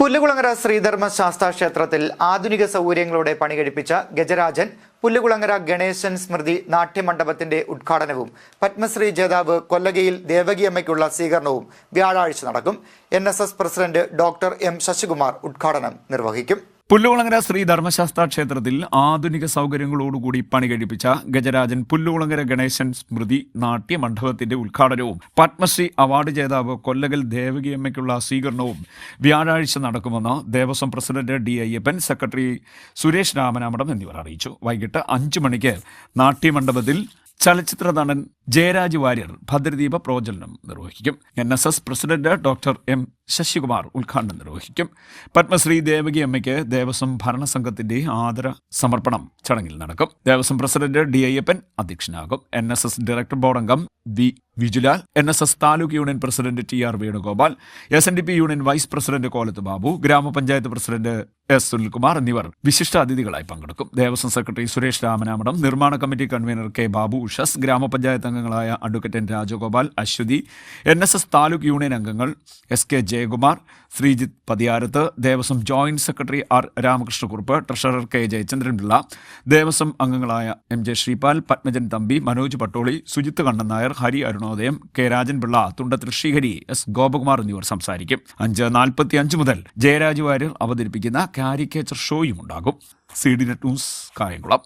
പുല്ലുകുളങ്ങര ശ്രീധർമ്മ ശാസ്താ ക്ഷേത്രത്തിൽ ആധുനിക സൗകര്യങ്ങളോടെ പണികഴിപ്പിച്ച ഗജരാജൻ പുല്ലുകുളങ്ങര ഗണേശൻ സ്മൃതി നാട്യമണ്ഡപത്തിന്റെ ഉദ്ഘാടനവും പത്മശ്രീ ജേതാവ് കൊല്ലകയിൽ ദേവകിയമ്മയ്ക്കുള്ള സ്വീകരണവും വ്യാഴാഴ്ച നടക്കും. N president doctor M Sasikumar ഉദ്ഘാടനം നിർവഹിക്കും. പുല്ലുകുളങ്ങര ശ്രീ ധർമ്മശാസ്ത്ര ക്ഷേത്രത്തിൽ ആധുനിക സൗകര്യങ്ങളോടുകൂടി പണി കഴിപ്പിച്ച ഗജരാജൻ പുല്ലുകുളങ്ങര ഗണേശൻ സ്മൃതി നാട്യമണ്ഡപത്തിന്റെ ഉദ്ഘാടനവും പത്മശ്രീ അവാർഡ് ജേതാവ് കൊല്ലകൽ ദേവകിയമ്മയ്ക്കുള്ള സ്വീകരണവും വ്യാഴാഴ്ച നടക്കുമെന്ന് Devaswom president D Ayyappan secretary Suresh Ramanamadam എന്നിവർ അറിയിച്ചു. വൈകിട്ട് അഞ്ചു മണിക്ക് നാട്യമണ്ഡപത്തിൽ ചലച്ചിത്ര നടൻ ജയരാജ് വാര്യർ ഭദ്രദീപ പ്രോജ്വലനം നിർവഹിക്കും. N S S president doctor M Sasikumar ഉദ്ഘാടനം നിർവഹിക്കും. പത്മശ്രീ ദേവകി അമ്മയ്ക്ക് ദേവസ്വം ഭരണസംഘത്തിന്റെ ആദര സമർപ്പണം ചടങ്ങിൽ നടക്കും. Devaswom president D Ayyappan അധ്യക്ഷനാകും. N S S director board അംഗം V Vijulal. N S S taluk union president T R Venugopal. S N D P union vice president Kolath Babu. Grama panchayat president S Sunilkumar എന്നിവർ വിശിഷ്ട അതിഥികളായി പങ്കെടുക്കും. Devaswom secretary Suresh Ramanamadam. നിർമ്മാണ committee convener K Babu Ushas. Grama panchayat അംഗങ്ങളായ advocate N Rajagopal Aswathy N S S taluk union അംഗങ്ങൾ S K Jayakumar Sreejith Pathiyarath Devaswom joint secretary R Ramakrishnakurup treasurer K Jayachandranpillai Devaswom അംഗങ്ങളായ M J Sreepal Padmajan Thampi Manoj Pattoli Sujith Kannan Nair Hari Arunodayam K Rajanpillai Thundathil Sreehari S Gopakumar എന്നിവർ സംസാരിക്കും. അഞ്ച് നാൽപ്പത്തി അഞ്ച് മുതൽ ജയരാജ് വാര്യർ അവതരിപ്പിക്കുന്ന caricature ഷോയും ഉണ്ടാകും. C D net news Kayamkulam.